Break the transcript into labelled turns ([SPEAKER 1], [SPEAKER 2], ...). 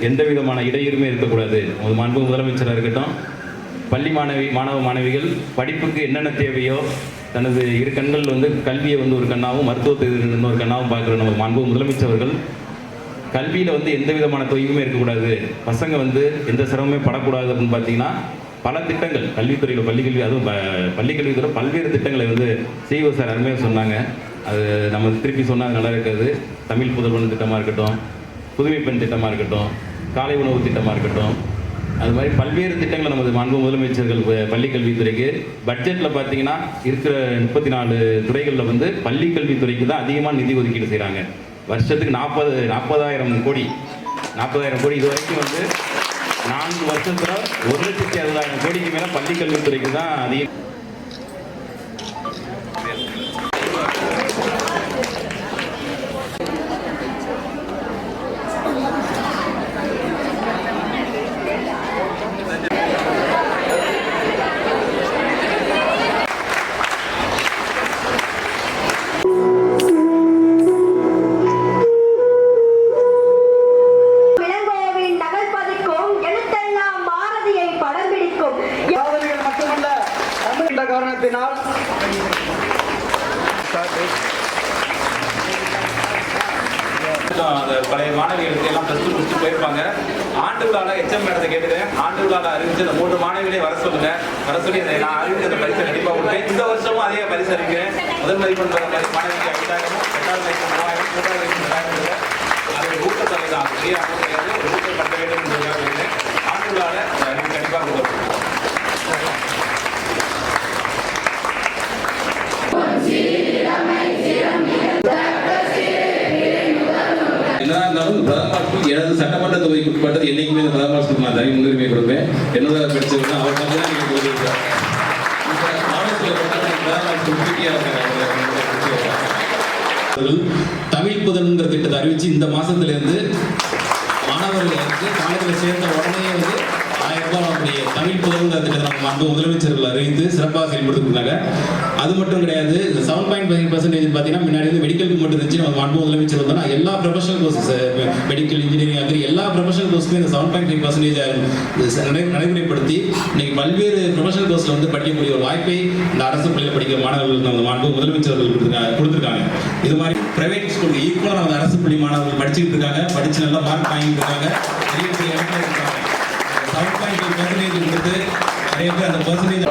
[SPEAKER 1] எந்த விதமான இடையூறுமே இருக்கக்கூடாது. ஒரு மாண்பு முதலமைச்சராக இருக்கட்டும் பள்ளி மாணவி மாணவ மாணவிகள் படிப்புக்கு என்னென்ன தேவையோ தனது இரு கண்கள் வந்து கல்வியை வந்து ஒரு கண்ணாகவும் மருத்துவத்தை இன்னொரு கண்ணாகவும் பார்க்குற நம்ம மாண்பு முதலமைச்சர் அவர்கள் கல்வியில் வந்து எந்த விதமான தொய்வுமே இருக்கக்கூடாது. பசங்க வந்து எந்த சிரமமே படக்கூடாது அப்படின்னு பார்த்தீங்கன்னா பல திட்டங்கள் கல்வித்துறையில் பள்ளிக்கல்வி அதுவும் ப- பள்ளிக்கல்வித்துறை பல்வேறு திட்டங்களை வந்து செய்வோம் சார் அருமையாக சொன்னாங்க. அது நம்ம திருப்பி சொன்னால் நல்லா இருக்காது. தமிழ் புதல்வன் திட்டமாக இருக்கட்டும் புதுமை பெண் திட்டமாக இருக்கட்டும் காலை உணவு திட்டமாக இருக்கட்டும். அது மாதிரி பல்வேறு திட்டங்களை நமது மாண்பு முதலமைச்சர்கள் பள்ளிக்கல்வித்துறைக்கு பள்ளிக் கல்வித்துறைக்கு பட்ஜெட்டில் பார்த்தீங்கன்னா இருக்கிற முப்பத்தி நாலு துறைகளில் வந்து பள்ளிக்கல்வித்துறைக்கு தான் அதிகமாக நிதி ஒதுக்கீடு செய்கிறாங்க வருஷத்துக்கு நாற்பது நாற்பதாயிரம் கோடி. நாற்பதாயிரம் கோடி. இது வரைக்கும் வந்து நான்கு வருஷத்தில் ஒரு லட்சத்தி அறுபதாயிரம் கோடிக்கு மேலே பள்ளிக்கல்வித்துறைக்கு தான் அதிகம்
[SPEAKER 2] காரணத்தினால்
[SPEAKER 1] பழைய மாணவிகளுக்கு எல்லாம் ப்ளஸ் டூ முடிச்சு போயிருப்பாங்க. ஆண்டு விழாவில் எச்எம் மேடத்தை கேட்டுக்கிறேன். ஆண்டு விழாவில் அறிவிச்சு அந்த மூன்று மாணவிகளே வர சொல்லுங்க. வர சொல்லி அந்த நான் அறிவிச்ச அந்த பரிசை கண்டிப்பாக கொடுப்பேன். இந்த வருஷமும் அதே பரிசு அறிவிக்கிறேன் முதல் மதிப்பெண் பெற மாதிரி மாணவிக்கு ஐந்தாயிரமும் ரெண்டாவது மதிப்பெண் மூவாயிரம் மூன்றாவது
[SPEAKER 3] என்னதான் பிரதமருக்கு எனது சட்டமன்ற தொகுதிக்கு உட்பட்டது என்னைக்குமே இந்த பிரதமருக்கு நான் தனி முன்னுரிமை கொடுப்பேன். என்னோட படிச்சவங்க அவர் தான் நீங்கள் போயிருக்காங்க தமிழ் புதன்கிற திட்டத்தை அறிவிச்சு இந்த மாசத்துல இருந்து வந்து காலேஜில் சேர்ந்த உடனே வந்து ஆயிரம் ரூபாய் அப்படி தமிழ் புதன்கிற திட்டத்தை அன்பு முதலமைச்சர்கள் அறிவித்து சிறப்பாக செயல்படுத்திருந்தாங்க அது மட்டும் கிடையாது இந்த செவன் பாயிண்ட் ஃபைவ் பர்சன்டேஜ் பார்த்தீங்கன்னா முன்னாடி வந்து மெடிக்கலுக்கு மட்டும் இருந்துச்சு. நம்ம அன்பு முதலமைச்சர் வந்தோம்னா எல்லா professional courses medical engineering agri எல்லா ப்ரொஃபஷனல் கோர்ஸ்க்குமே இந்த செவன் பாயிண்ட் ஃபைவ் பர்சன்டேஜ் நடைமுறைப்படுத்தி இன்னைக்கு பல்வேறு ப்ரொஃபஷனல் கோர்ஸில் வந்து படிக்கக்கூடிய ஒரு வாய்ப்பை இந்த அரசு பள்ளியில் படிக்கிற மாணவர்கள் நம்ம அன்பு முதலமைச்சர்கள் கொடுத்துருக்காங்க. இது மாதிரி பிரைவேட் ஸ்கூலுக்கு ஈக்குவலாக நம்ம அரசு பள்ளி மாணவர்கள் படிச்சுட்டு இருக்காங்க படிச்சு நல்லா மார்க் வாங்கிட்டு இருக்காங்க. பெரிய பெரிய இடத்துல இருக்காங்க. செவன் பாயிண்ட் ஃபைவ் பர்சன்டேஜ் கொடுத்து நிறைய பேர் அந்த பர்சன்டேஜ்